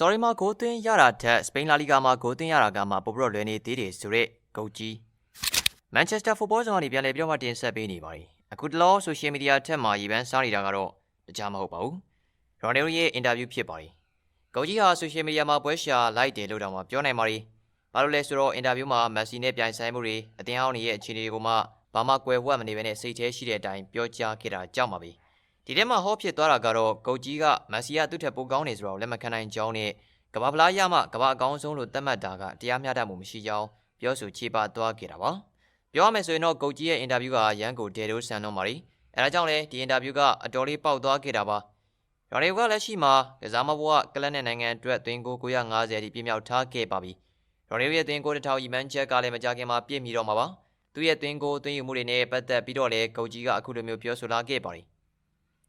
sorry မှာဂိုးသွင်းရတာထက်စပိန်လာလီဂါမှာဂိုးသွင်းရတာကမှပိုပြီးတော့လွယ်နေသေးတယ်ဆိုရက်ဂုတ်ကြီး Manchester Football Zone ကနေပြန်လည်ပြောမှတင်ဆက်ပေးနေပါတယ်အခုတလော social media ထက်မှာရေပန်းစားနေတာကတော့တခြားမဟုတ်ပါဘူး Ronaldo ရဲ့ interview ဖြစ်ပါတယ်ဂုတ်ကြီးဟာ social media မှာပွဲရှာ like တယ်လို့တောင်မှပြောနိုင်ပါတယ်ဘာလို့လဲဆိုတော့ interview မှာ Messi နဲ့ပြိုင်ဆိုင်မှုတွေအတင်းအောင်ရဲ့အခြေအနေတွေကိုမှဘာမှကွယ်ဝှက်မနေဘဲနဲ့စိတ်ထဲရှိတဲ့အတိုင်းပြောကြားခဲ့တာကြောက်ပါပဲ ဒီထဲမှာဟောဖြစ်သွားတာကတော့ဂုတ်ကြီးက Messi ကသူ့ထက်ပိုကောင်းနေဆိုတော့လက်မခံနိုင်ကြောင်းနဲ့ကမ္ဘာဖလားရမှကမ္ဘာအကောင်းဆုံးလို့သတ်မှတ်တာကတရားမျှတမှုမရှိကြောင်းပြောဆိုချေပသွားခဲ့တာပါပြောရမယ်ဆိုရင်တော့ဂုတ်ကြီးရဲ့ interview ကရန်ကိုဒဲတိုးဆန်တော့ပါရီအဲဒါကြောင့်လဲဒီ interview ကအတော်လေးပေါက်သွားခဲ့တာပါရော်ရီကလက်ရှိမှာကစားမဘွားကလပ်နဲ့နိုင်ငံအတွက်သွင်းကို950အထိပြည့်မြောက်ထားခဲ့ပါပြီ။ရော်ရီရဲ့သွင်းကိုတစ်ထောင်ရီမန်ချက်ကလည်းမကြခင်မှာပြည့်မီတော့မှာပါ။သူ့ရဲ့သွင်းကိုသွင်းယူမှုတွေနဲ့ပတ်သက်ပြီးတော့လည်းဂုတ်ကြီးကအခုလိုမျိုးပြောဆိုလာခဲ့ပါတယ်။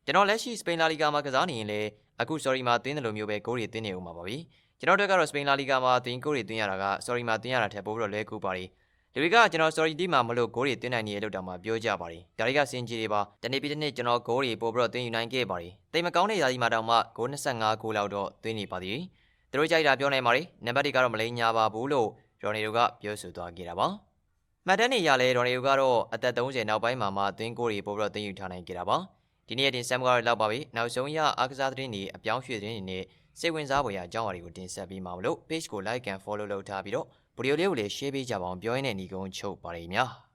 ကျွန်တော်လက်ရှိစပိန်လာလီဂါမှာကစားနေရင်လည်းအခု sorry မှာသွင်းတယ်လို့မျိုးပဲဂိုးတွေသွင်းနေဦးမှာပါပြီ။ကျွန်တော်တို့ကတော့စပိန်လာလီဂါမှာသွင်းကိုတွေသွင်းရတာက sorry မှာသွင်းရတာထက်ပိုပြီးတော့လဲကူပါတယ်။လူတွေကကျွန်တော် sorry ဒီမှာမလို့ဂိုးတွေသွင်းနိုင်နေရလို့တောင်မှပြောကြပါတယ်။ဒါတွေကစင်ကြီးတွေပါ။တနေ့ပြီးတစ်နေ့ကျွန်တော်ဂိုးတွေပို့ပြီးတော့သွင်းယူနိုင်ခဲ့ပါတယ်။တိတ်မကောင်းတဲ့ယာယီမှာတောင်မှဂိုး25ဂိုးလောက်တော့သွင်းနေပါသေးတယ်။သူတို့ကြိုက်တာပြောနိုင်ပါတယ်။နံပါတ်တွေကတော့မလိမ်ညာပါဘူးလို့ရော်နေတို့ကပြောဆိုသွားခဲ့တာပါ။မှတ်တမ်းတွေရလဲရော်နေတို့ကတော့အသက်30နောက်ပိုင်းမှာမှသွင်းဂိုးတွေပို့ပြီးတော့သွင်းယူထားနိုင်ခဲ့တာပါ။ ဒီနေ့တင်ဆက်မှုကတော့လောက်ပါပြီ။နောက်ဆုံးရအားကစားသတင်းတွေအပြောင်းရွှေ့သတင်းတွေနဲ့စိတ်ဝင်စားဖွယ်ရာအကြောင်းအရာတွေကိုတင်ဆက်ပေးမှာမလို့ page ကို like and follow လုပ်ထားပြီးတော့ဗီဒီယိုလေးကိုလည်း share ပေးကြပါအောင်ပြောရင်းနဲ့ညီကုန်းချုပ်ပါတယ်များ။